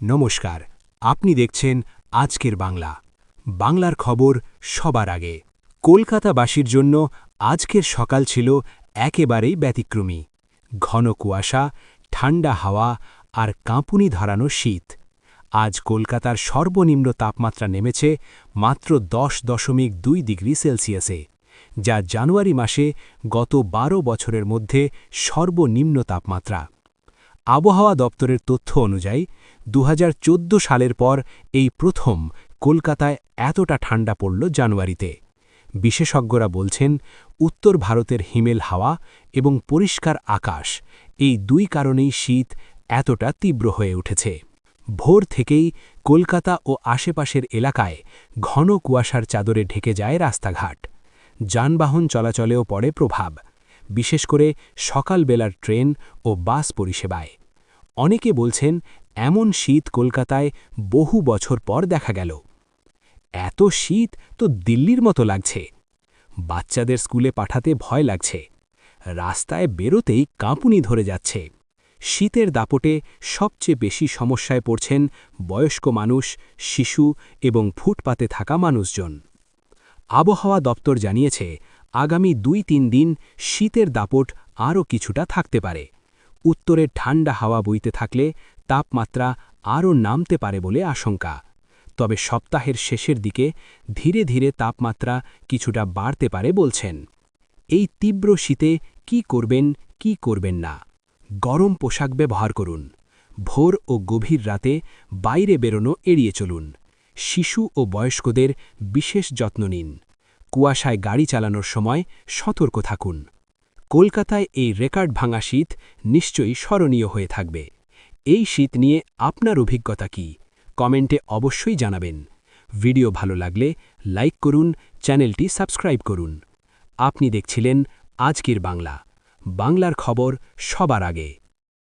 নমস্কার, আপনি দেখছেন আজকের বাংলা। বাংলার খবর সবার আগে। কলকাতাবাসীর জন্য আজকের সকাল ছিল একেবারেই ব্যতিক্রমী। ঘন কুয়াশা, ঠান্ডা হাওয়া আর কাঁপুনি ধরানো শীত। আজ কলকাতার সর্বনিম্ন তাপমাত্রা নেমেছে মাত্র দশ দশমিক দুই ডিগ্রি সেলসিয়াসে, যা জানুয়ারি মাসে গত বারো বছরের মধ্যে সর্বনিম্ন তাপমাত্রা। আবহাওয়া দপ্তরের তথ্য অনুযায়ী দু হাজার চোদ্দ সালের পর এই প্রথম কলকাতায় এতটা ঠান্ডা পড়ল জানুয়ারিতে। বিশেষজ্ঞরা বলছেন, উত্তর ভারতের হিমেল হাওয়া এবং পরিষ্কার আকাশ এই দুই কারণেই শীত এতটা তীব্র হয়ে উঠেছে। ভোর থেকেই কলকাতা ও আশেপাশের এলাকায় ঘন কুয়াশার চাদরে ঢেকে যায় রাস্তাঘাট। যানবাহন চলাচলেও পড়ে প্রভাব। বিশেষ করে সকালবেলার ট্রেন ও বাস পরিষেবায়। অনেকে বলছেন, এমন শীত কলকাতায় বহু বছর পর দেখা গেল। এত শীত তো দিল্লির মতো লাগছে। বাচ্চাদের স্কুলে পাঠাতে ভয় লাগছে। রাস্তায় বেরোতেই কাঁপুনি ধরে যাচ্ছে। শীতের দাপটে সবচেয়ে বেশি সমস্যায় পড়ছেন বয়স্ক মানুষ, শিশু এবং ফুটপাতে থাকা মানুষজন। আবহাওয়া দপ্তর জানিয়েছে আগামী দুই তিন দিন শীতের দাপট আরও কিছুটা থাকতে পারে। উত্তরে ঠান্ডা হাওয়া বইতে থাকলে তাপমাত্রা আরও নামতে পারে বলে আশঙ্কা। তবে সপ্তাহের শেষের দিকে ধীরে ধীরে তাপমাত্রা কিছুটা বাড়তে পারে বলছেন। এই তীব্র শীতে কি করবেন কি করবেন না? গরম পোশাক ব্যবহার করুন। ভোর ও গভীর রাতে বাইরে বেরোনো এড়িয়ে চলুন। শিশু ও বয়স্কদের বিশেষ যত্ন নিন। কুয়াশায় গাড়ি চালানোর সময় সতর্ক থাকুন। কলকাতায় এই রেকর্ড ভাঙা শীত নিশ্চয়ই স্মরণীয় হয়ে থাকবে। এই শীত নিয়ে আপনার অভিজ্ঞতা কি? কমেন্টে অবশ্যই জানাবেন। ভিডিও ভালো লাগলে লাইক করুন, চ্যানেলটি সাবস্ক্রাইব করুন। আপনি দেখছিলেন আজকের বাংলা। বাংলার খবর সবার আগে।